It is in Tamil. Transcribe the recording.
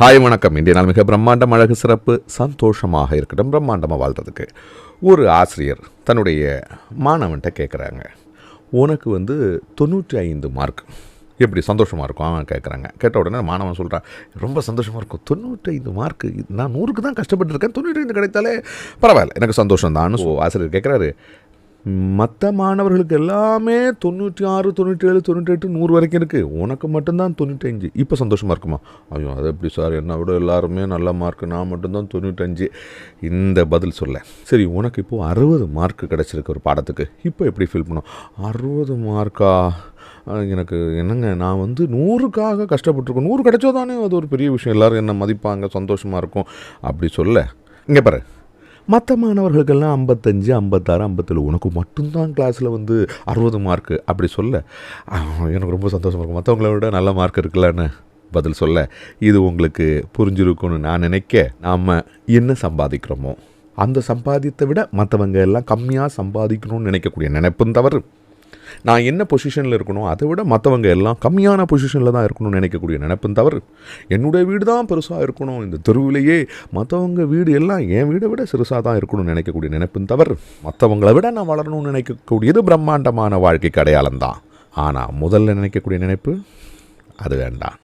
ஹாய் வணக்கம். இன்றைய நாள் மிக பிரம்மாண்டம் அழகு சிறப்பு சந்தோஷமாக இருக்கட்டும். பிரம்மாண்டமாக வாழ்றதுக்கு ஒரு ஆசிரியர் தன்னுடைய மாணவன்கிட்ட கேட்குறாங்க உனக்கு வந்து தொண்ணூற்றி ஐந்து மார்க் எப்படி சந்தோஷமாக இருக்கும்? அவன் கேட்குறாங்க கேட்ட உடனே மாணவன் சொல்கிறான் ரொம்ப சந்தோஷமாக இருக்கும். தொண்ணூற்றி ஐந்து மார்க்கு நான் நூறுக்கு தான் கஷ்டப்பட்டுருக்கேன். தொண்ணூற்றி ஐந்து கிடைத்தாலே பரவாயில்ல. எனக்கு சந்தோஷம் தான் ஆசிரியர் கேட்குறாரு மற்ற மாணவர்களுக்கு எல்லாமே தொண்ணூற்றி ஆறு தொண்ணூற்றி ஏழு தொண்ணூற்றி எட்டு நூறு வரைக்கும் இருக்குது உனக்கு மட்டும்தான் தொண்ணூற்றஞ்சு. இப்போ சந்தோஷமாக இருக்குமா? ஐயோ அது எப்படி சார்? என்ன விட எல்லாருமே நல்ல மார்க் நான் மட்டும்தான் தொண்ணூற்றஞ்சு. இந்த பதில் சொல்ல. சரி உனக்கு இப்போது அறுபது மார்க் கிடச்சிருக்கு ஒரு பாடத்துக்கு. இப்போ எப்படி ஃபீல் பண்ணும்? அறுபது மார்க்கா எனக்கு என்னங்க நான் வந்து நூறுக்காக கஷ்டப்பட்டிருக்கேன் நூறு கிடச்சோதானே அது ஒரு பெரிய விஷயம். எல்லோரும் என்ன மதிப்பாங்க சந்தோஷமாக இருக்கும். அப்படி சொல்ல. இங்கே பாரு. மற்ற மாணவர்களுக்கெல்லாம் ஐம்பத்தஞ்சு ஐம்பத்தாறு ஐம்பத்தேழு உனக்கு மட்டும்தான் கிளாஸில் வந்து அறுபது மார்க்கு அப்படி சொல்ல. எனக்கு ரொம்ப சந்தோஷமாக இருக்கும் மற்றவங்கள விட நல்ல மார்க் இருக்குல்லன்னு பதில் சொல்ல. இது உங்களுக்கு புரிஞ்சிருக்கும்னு நான் நினைக்க நாம் என்ன சம்பாதிக்கிறோமோ அந்த சம்பாதித்தை விட மற்றவங்க எல்லாம் கம்மியாக சம்பாதிக்கணும்னு நினைக்கக்கூடிய நினைப்பும் தவறு நான் என்ன பொசிஷனில் இருக்கணும் அதை விட மற்றவங்க எல்லாம் கம்மியான பொசிஷனில் தான் இருக்கணும்னு நினைக்கக்கூடிய நினைப்பும் தவறு. என்னுடைய வீடு தான் பெருசாக இருக்கணும் இந்த தெருவிலேயே மற்றவங்க வீடு எல்லாம் என் வீடை விட சிறுசாக தான் இருக்கணும்னு நினைக்கக்கூடிய நினைப்பும் தவறு. மற்றவங்களை விட நான் வளரணும்னு நினைக்கக்கூடியது பிரம்மாண்டமான வாழ்க்கைக்கு அடையாளம் தான் ஆனால் முதல்ல நினைக்கக்கூடிய நினைப்பு அது வேண்டாம்.